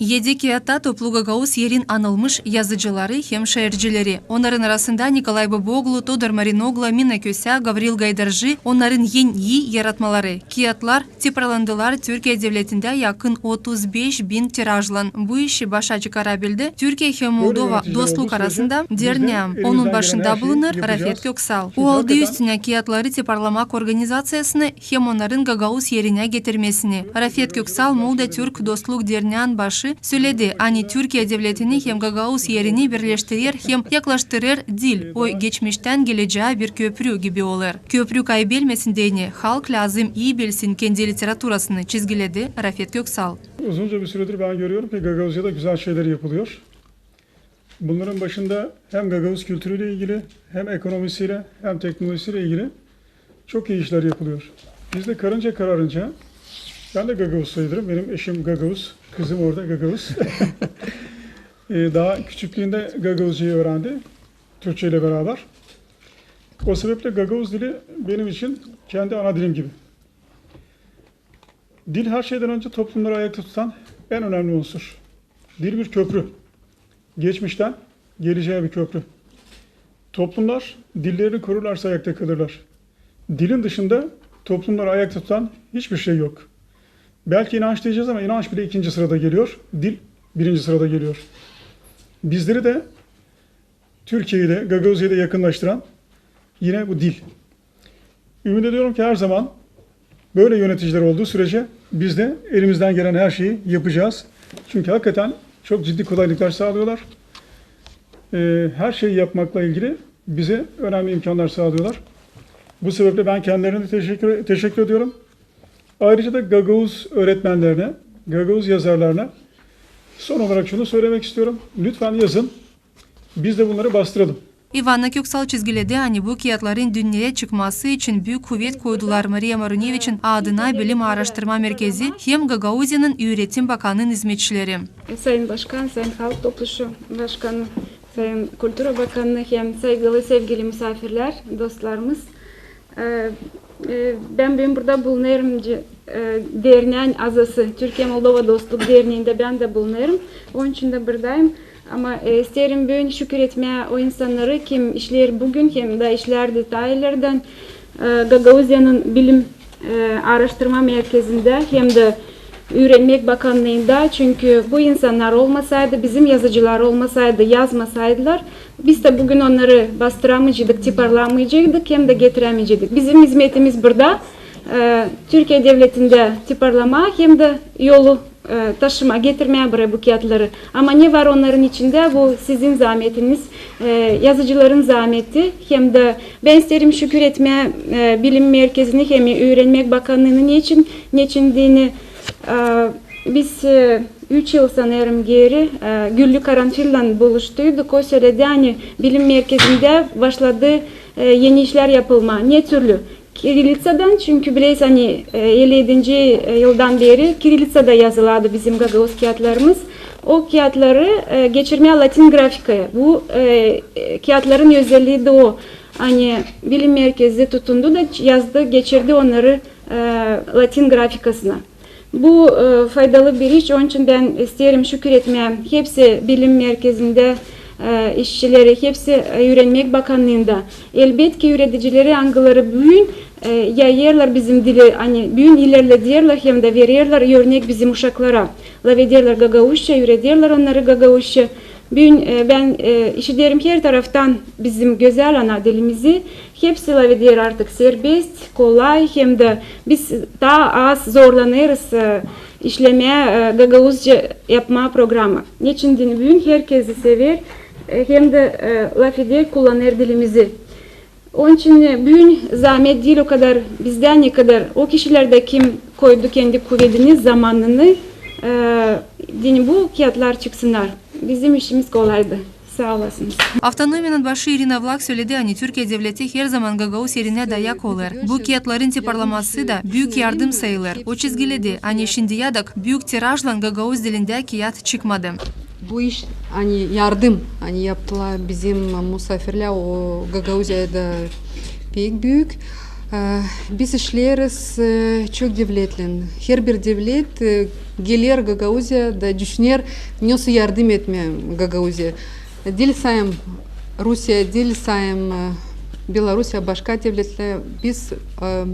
Едеке ата топлугагауыз ерин анылмыш язычылары хем шаярчылери. Онарын арасында Николай Бабоглу, Тодор Мариногла, Мина Кюся, Гаврил Гайдаржи, онарын ен и яратмалары. Киятлар, типраландылар Түркия девлетінде якын 35 бин тиражлан. Бу іші баша карабелде Түркия хем Молдова достлук арасында дерням. Оның башында бұлыныр Рафет Көксал. Уалды үстіне киятлары типарламак организациясыны хем онарын Гагаус еріне. Рафет Көксал Молда Түрк башы başı söyledi. Hani Türkiye devletini hem gagaus yerini birleştirir hem yaklaştırır dil. O geçmişten geleceğe bir köprü gibi olur. Köprü kaybelmesin diye halk lazım iyi bilsin kendi literaturasını çizgiledi Rafet Köksal. Uzunca bir süredir ben görüyorum ki Gagavuzya'da güzel şeyler yapılıyor. Bunların başında hem Gagavuz kültürüyle ilgili hem ekonomisiyle hem teknolojisiyle ilgili çok iyi işler yapılıyor. Biz de karınca kararınca ben de Gagavuz sayılırım. Benim eşim Gagavuz, kızım orada Gagavuz. Ee, Daha küçüklüğünde Gagavuzcayı öğrendi. Türkçe ile beraber. O sebeple Gagavuz dili benim için kendi ana dilim gibi. Dil her şeyden önce toplumları ayakta tutan en önemli unsur. Dil bir köprü. Geçmişten geleceğe bir köprü. Toplumlar dillerini korurlarsa ayakta kalırlar. Dilin dışında toplumları ayakta tutan hiçbir şey yok. Belki inanç diyeceğiz ama inanç bile ikinci sırada geliyor. Dil birinci sırada geliyor. Bizleri de Türkiye'yi de Gagavuzya'yı da yakınlaştıran yine bu dil. Ümit ediyorum ki her zaman Böyle yöneticiler olduğu sürece biz de elimizden gelen her şeyi yapacağız. Çünkü hakikaten çok ciddi kolaylıklar sağlıyorlar. Ee, her şeyi yapmakla ilgili bize önemli imkanlar sağlıyorlar. Bu sebeple ben kendilerine teşekkür, teşekkür ediyorum. Ayrıca da Gagavuz öğretmenlerine, Gagavuz yazarlarına son olarak şunu söylemek istiyorum. Lütfen yazın. Biz de bunları bastıralım. Ivana Köksal çizgiledi hani bu kağıtların dünyaya çıkması için büyük kuvvet koydular Maria Marunevich'in adına Bilim Araştırma Merkezi hem Gagauzya'nın Üretim Bakanı'nın hizmetçileri. Sayın Başkan, Sayın Halk Topluluğu Başkanı, Sayın Kültür Bakanı, hem saygılı sevgili misafirler, dostlarımız. Ee, Ben bugün burada bulunuyorum. E, Derneğin azası, Türkiye Moldova Dostluk Derneği'nde ben de bulunuyorum. Onun için de buradayım. Ama e, isterim bugün şükür etmeye o insanları kim işler bugün hem de işler detaylardan e, Gagavuzya'nın bilim araştırma merkezinde hem de Öğrenmek Bakanlığı'nda çünkü bu insanlar olmasaydı, bizim yazıcılar olmasaydı, yazmasaydılar biz de bugün onları bastıramayacaktık, tiparlamayacaktık hem de getiremeyecektik. Bizim hizmetimiz burada. e, Türkiye Devleti'nde tiparlama hem de yolu e, taşıma, getirmeye buraya bu kağıtları. Ama ne var onların içinde? Bu sizin zahmetiniz, e, yazıcıların zahmeti. Hem de ben isterim şükür etmeye e, bilim merkezini hem öğrenmek bakanlığının niçin, niçindiğini biz 3 yıl sanırım geri e, Güllü Karanfil'le buluştuyduk. O sırada hani bilim merkezinde başladı e, yeni işler yapılma. Ne türlü? Kirillitsa'dan çünkü biliyorsun hani e, 57. yıldan beri Kirillitsa'da yazılardı bizim Gagavuz kağıtlarımız. O kağıtları e, geçirmeye Latin grafikaya. Bu e, e, kağıtların özelliği de o. Hani bilim merkezi tutundu da yazdı, geçirdi onları e, Latin grafikasına. Bu e, faydalı bir iş. Onun için ben isterim şükür etmeye. Hepsi bilim merkezinde e, işçileri, hepsi e, öğrenmek bakanlığında. Elbet ki üreticileri angıları büyün e, yayarlar bizim dili, hani büyün ilerlediyorlar hem de verirler örnek bizim uşaklara. Lavederler gagavuşça, üretiyorlar onları gagavuşça. Bugün e, ben e, işiterim her taraftan bizim güzel ana dilimizi hepsi lavediyor artık serbest, kolay hem de biz daha az zorlanırız e, işlemeye e, yapma programı. Niçin bugün herkesi sever e, hem de e, laf eder kullanır dilimizi. Onun için e, bugün zahmet değil o kadar bizden ne kadar o kişiler de kim koydu kendi kuvvetini, zamanını Dini bu kiyatlar çıksınlar. Bizim işimiz kolaydı. сау olasınız. автономиянын башы Ирина Влак сөйледі, әне Түркия девлети хер заман ғағау серіне даяк олар. бу киятларын тепарламасы да бүйік ярдым сайылар. Очезгеледі, аны шиндиядак Бюк тиражлан ғағау зделінде кият чыкмады. бу иш аны ярдым, аны яптыла bizim мусафирля о ғағаузияда пек. Ee, Biz işleriz e, çok devletlen. Her bir devlet e, gelir Gagauzya da düşünür nasıl yardım etme Gagauzya. Dil sayım Rusya, dil sayım e, Belarusya, başka devletler biz e,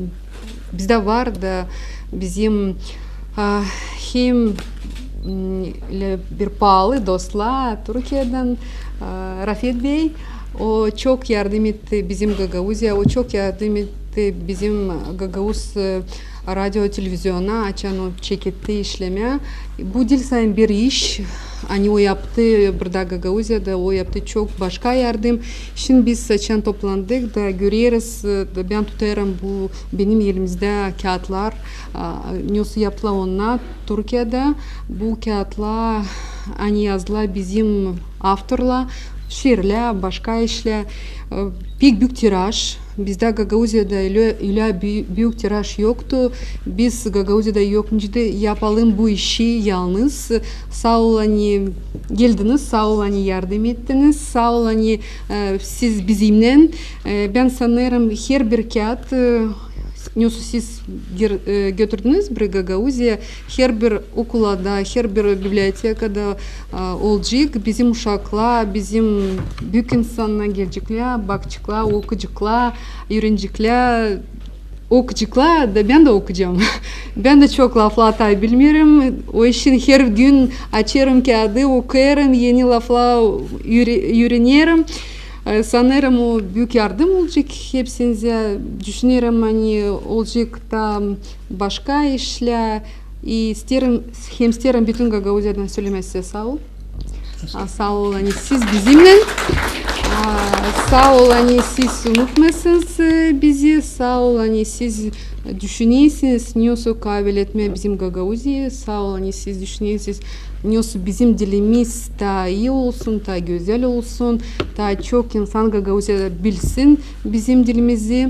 bizde var da bizim e, hem m, ile bir pahalı dostlar Türkiye'den e, Rafet Bey текти бизим гагауз э, радио телевизиона ачану чекетти ишлеме Бу дил сайын бир иш они ояпты бирда ой апты чок башка ярдым. Шин биз ачан топландык да көрербиз э, да бян тутерам бу беним элимизде каатлар нюс япла онна туркияда. Бу каатла ани язла бизим авторла шерля башка эшля э, пик бүк тираж бизда гагаузияда үйлө бүк тираж йокту биз гагаузияда йокунжиде япалым бу иши ялныз сау бол они келдиңиз сау бол они ярдам эттиңиз сау бол э, сиз биз имнен э, бен санерам хер бир Siz gir- e, götürdünüz bir Gagauzya, her bir okulda, her bir bibliotekada e, olacak. Bizim uşaklar, bizim büyük insanlar gelecekler, bakacaklar, okuyacaklar, öğrenecekler. Okuyacaklar da ben de okuyacağım. ben de çok laflar atay bilmiyorum. O için her gün açarım kağıdı, okuyorum, yeni laflar öğre- öğreniyorum. Э, санерам ол бюкярдым ол жек хепсензе düşünерам они ол жек там башка ишля и стерин хемстерин бүтүн гагаузядан сөйлемесе сау сау они сіз бизимнен сау яғни сіз ұмытмайсыз бізді сау яғни сіз düşünесіз несі қабілетіме біздің гагаузия сау яғни сіз düşünесіз несі біздің діліміз та iyi olsun та гөзел olsun та çok инсан гагаузияда білсін бізім ділімізді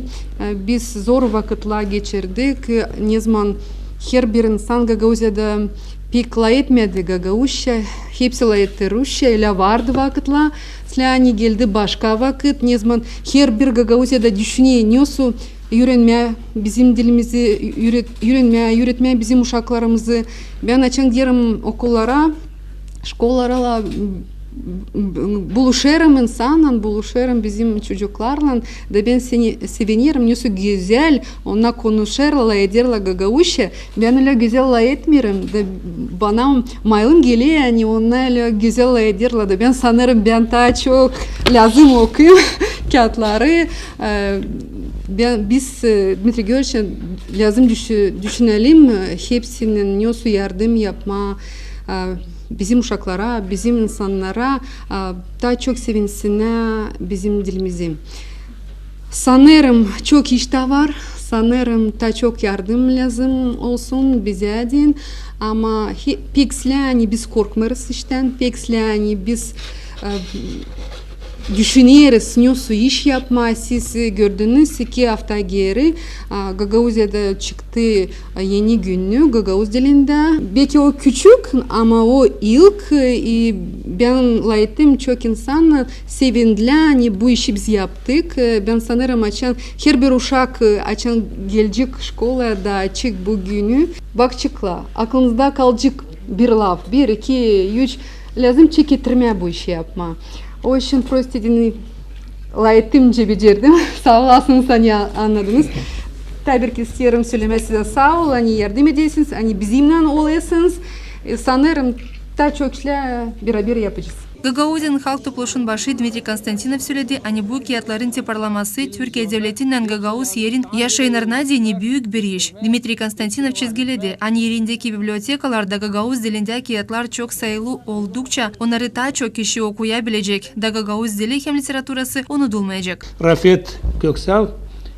э, біз зор вакытла geçirdik не zaman херберін сан гагаузияда пиклаетмеди гагауща хепсилаеттеруща иля варды вакытла сляни гельды башка вакат, незман хербер гагаузеда дюшіне несу үйренме бизим дилимизди үйренме үйретме бизим ушакларыбызды бяначаңдерим окуллара школарала buluşurum insanla, buluşurum bizim çocuklarla da ben seni sevinirim nasıl güzel ona konuşurlar, ederler Gagauzca. Ben öyle güzel etmiyorum da bana mailin geliyor yani ona öyle güzel ederler da ben sanırım ben daha çok lazım okuyayım kağıtları. Ben, biz Dmitri Georgievич'e lazım düşü, düşünelim hepsinin nasıl yardım yapma bizim uşaklara, bizim insanlara e, daha çok sevinsinler bizim dilimizi. Sanırım çok işte var. Sanırım daha çok yardım lazım olsun bize din. Ama pek biz korkmarız işten. Pek biz düşünüyoruz nasıl iş yapma. Siz gördünüz iki hafta geri Gagauzya'da çıktı yeni günlük Gagauz dilinde. Belki o küçük ama o ilk e, ben layıktım çok insan sevindiler. Hani bu işi biz yaptık. E, Ben sanırım açan her bir uşak e, açan gelecek şkolada açık bu günü. Bakacaklar. Aklınızda kalacak bir laf. Bir, iki, üç. Lazım çektirmeye bu işi yapma. O işin pro istediğini layıktımca becerdim. sağ olasınız hani anladınız. Tabii ki isterim söylemek size sağ ol. Hani yardım edesiniz. Hani bizimle olasınız. E, sanırım daha çokla beraber yapacağız Гагаузияның халық топлошын башы Дмитрий Константинов сөйледі, ани бұл киятларын тепарламасы Түркия девлетінен Гагаус ерін яшайнарына дейіне бүйік бір еш. Дмитрий Константинов чезгеледі, ани еріндеки библиотекаларда Гагаус дилінде киятлар чок сайылу олдукча, онары та чок киши окуя білежек, да Гагаус дили hem literatурасы unutulmayacak. Rafet Köksal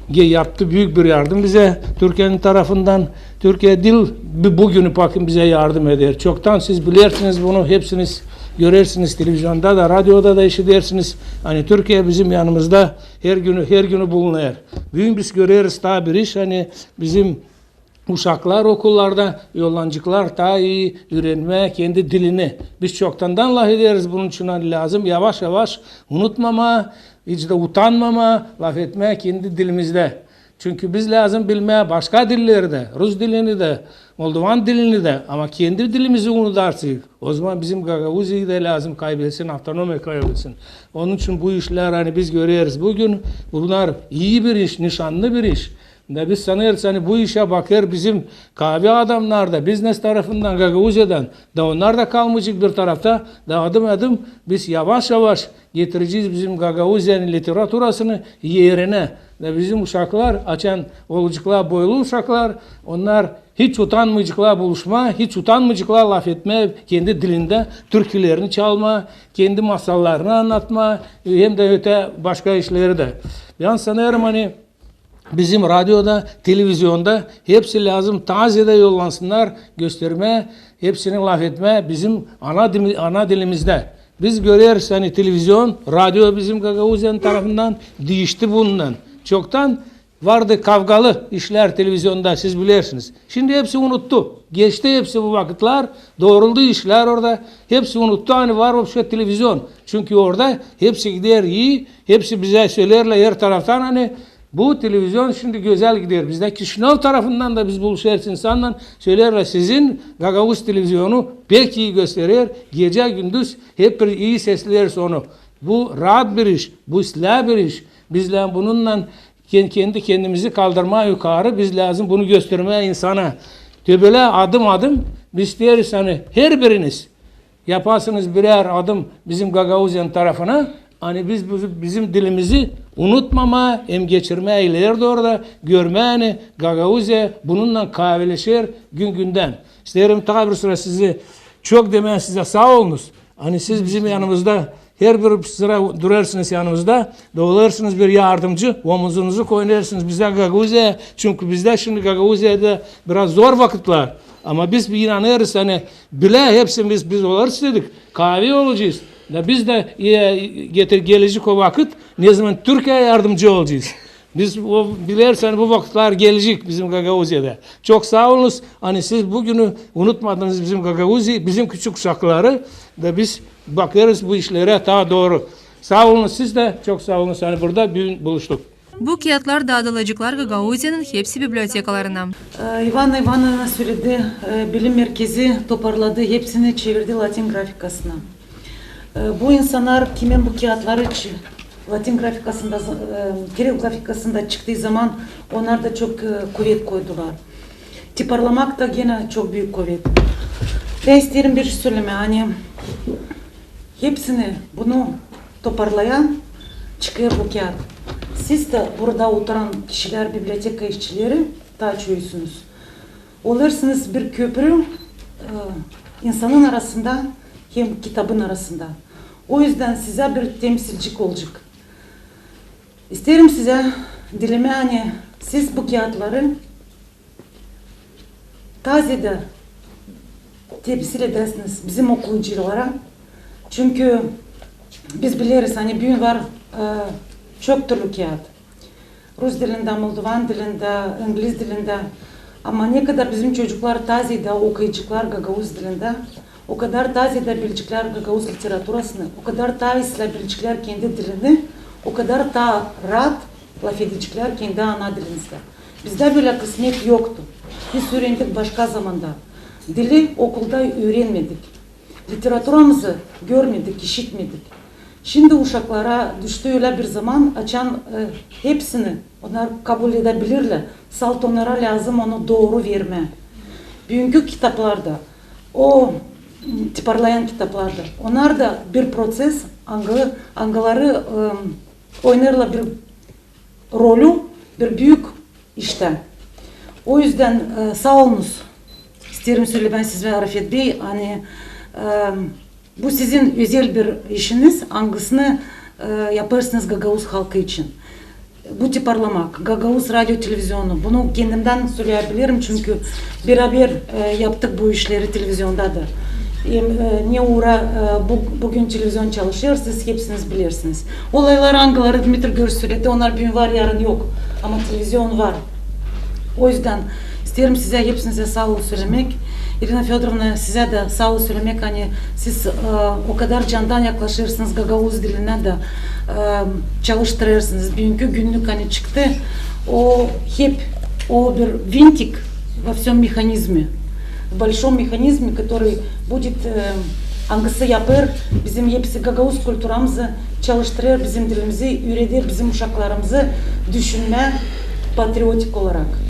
ge yaptı büyük bir yardım bize Türkiye'nin tarafından. Türkiye dil bu- bugünü bakın bize yardım eder. Çoktan siz bilirsiniz bunu hepsiniz görersiniz televizyonda da radyoda da işitersiniz. Hani Türkiye bizim yanımızda her günü her günü bulunuyor. Bugün biz göreriz daha bir iş hani bizim Uşaklar okullarda, yollancıklar daha iyi öğrenme kendi dilini. Biz çoktandan laf ederiz bunun için hani lazım. Yavaş yavaş unutmama, hiç de utanmama, laf etme kendi dilimizde. Çünkü biz lazım bilmeye başka dilleri de, Rus dilini de, Moldovan dilini de ama kendi dilimizi unutarsak o zaman bizim Gagavuzya'yı da lazım kaybetsin, autonomi kaybetsin. Onun için bu işler hani biz görüyoruz. Bugün bunlar iyi bir iş, nişanlı bir iş. Da biz sanıyoruz hani bu işe bakır bizim kahve adamlar da business tarafından Gagavuzya'dan da onlar da kalmayacak bir tarafta da adım adım biz yavaş yavaş getireceğiz bizim Gagavuzya'nın literaturasını yerine da bizim uşaklar açan olacaklar boylu uşaklar onlar hiç utanmayacaklar buluşma, hiç utanmayacaklar laf etme, kendi dilinde türkülerini çalma, kendi masallarını anlatma, hem de öte başka işleri de. Ben sanıyorum hani Bizim radyoda, televizyonda hepsi lazım. Tazede yollansınlar, gösterme, hepsini laf etme bizim ana, ana dilimizde. Biz görüyoruz hani televizyon, radyo bizim Gagavuzyan tarafından değişti bundan. Çoktan vardı kavgalı işler televizyonda siz bilirsiniz. Şimdi hepsi unuttu. Geçti hepsi bu vakitler. Doğruldu işler orada. Hepsi unuttu hani var o şey televizyon. Çünkü orada hepsi gider iyi. Hepsi bize söylerler her taraftan hani bu televizyon şimdi güzel gidiyor. Bizde Kişinov tarafından da biz buluşuyoruz insanla. Söylerler sizin Gagavuz televizyonu pek iyi gösterir. Gece gündüz hep bir iyi sesler sonu. Bu rahat bir iş. Bu silah bir iş. Bizler bununla kendi kendi kendimizi kaldırma yukarı biz lazım bunu göstermeye insana. Böyle adım adım biz deriz hani her biriniz yaparsınız birer adım bizim Gagavuzyan tarafına. Hani biz bizim dilimizi unutmama, em geçirme ileride orada görme hani Gagavuzya bununla kahveleşir gün günden. İsterim tabi bir sıra sizi çok demen size sağ olunuz. Hani siz bizim yanımızda her bir sıra durarsınız yanımızda. Doğularsınız bir yardımcı. Omuzunuzu koyarsınız bize Gagavuzya'ya. Çünkü bizde şimdi Gagavuzya'da biraz zor vakitler. Ama biz bir inanıyoruz hani bile hepsimiz biz oluruz dedik. Kahve olacağız. Da biz de e, getir gelecek o vakit ne zaman Türkiye'ye yardımcı olacağız. Biz o bilersen bu vakitler gelecek bizim Gagavuzya'da. Çok sağ olunuz. Hani siz bugünü unutmadınız bizim Gagavuzya, bizim küçük uşakları da biz bakıyoruz bu işlere daha doğru. Sağ olun siz de çok sağ olun. Hani burada bir buluştuk. Bu kağıtlar dağıtılacaklar Gagauzya'nın hepsi bibliotekalarına. Ee, Ivana Ivanovna söyledi, e, bilim merkezi toparladı, hepsini çevirdi Latin grafikasına. Ee, Bu insanlar kimin bu kağıtları Latin grafikasında, e, Kiril grafikasında çıktığı zaman onlar da çok e, kuvvet koydular. Tiparlamak da gene çok büyük kuvvet. Ben isterim bir şey söyleme hani hepsini bunu toparlayan çıkıyor bu kağıt. Siz de burada oturan kişiler, biblioteka işçileri taşıyorsunuz. Olursunuz bir köprü e, insanın arasında hem kitabın arasında. O yüzden size bir temsilcik olacak. İsterim size dilime hani siz bu kağıtları tazede temsil edersiniz bizim okuyuculara. Çünkü biz biliriz hani bugün var e, çok türlü kağıt. Rus dilinde, Moldovan dilinde, İngiliz dilinde. Ama ne kadar bizim çocuklar tazede okuyacaklar Gagavuz dilinde, o kadar tazede bilecekler Gagavuz literaturasını, o kadar tazede bilecekler kendi dilini, o kadar daha rahat laf edecekler kendi ana dilinizde. Bizde böyle kısmet yoktu. Biz öğrendik başka zamanda. Dili okulda öğrenmedik. Literaturamızı görmedik, işitmedik. Şimdi uşaklara düştü öyle bir zaman açan e, hepsini onlar kabul edebilirler. Salt onlara lazım onu doğru verme. Bugünkü kitaplarda o m, tiparlayan kitaplarda onlar da bir proses angı, angıları e, oynarlar bir rolü bir büyük işte. O yüzden e, sağ olunuz. İsterim söyle ben size Arifet Bey hani e, bu sizin özel bir işiniz. Hangisini e, yaparsınız Gagavuz halkı için. Bu tiparlamak, Gagavuz radyo televizyonu. Bunu kendimden söyleyebilirim çünkü beraber e, yaptık bu işleri televizyonda da. Em, e, Ne uğra e, bu, bugün televizyon çalışıyor siz hepsiniz bilirsiniz. Olaylar hangileri Dmitri Gör söyledi onlar bugün var yarın yok. Ama televizyon var. O yüzden isterim size hepsinize sağ olun söylemek. Irina Fedorovna size de sağ olun söylemek hani siz e, o kadar candan yaklaşırsınız Gagavuz diline de e, çalıştırırsınız. Bugünkü günlük hani çıktı о хеп, о bir винтик во всем механизме, в большом механизме, который будет э, аңгысы япыр, бізім епсі гагауз культурамызы, чалыштырыр бізім тілімізі, үйредер бізім ұшақларымызы, düşünme patriotik olarak.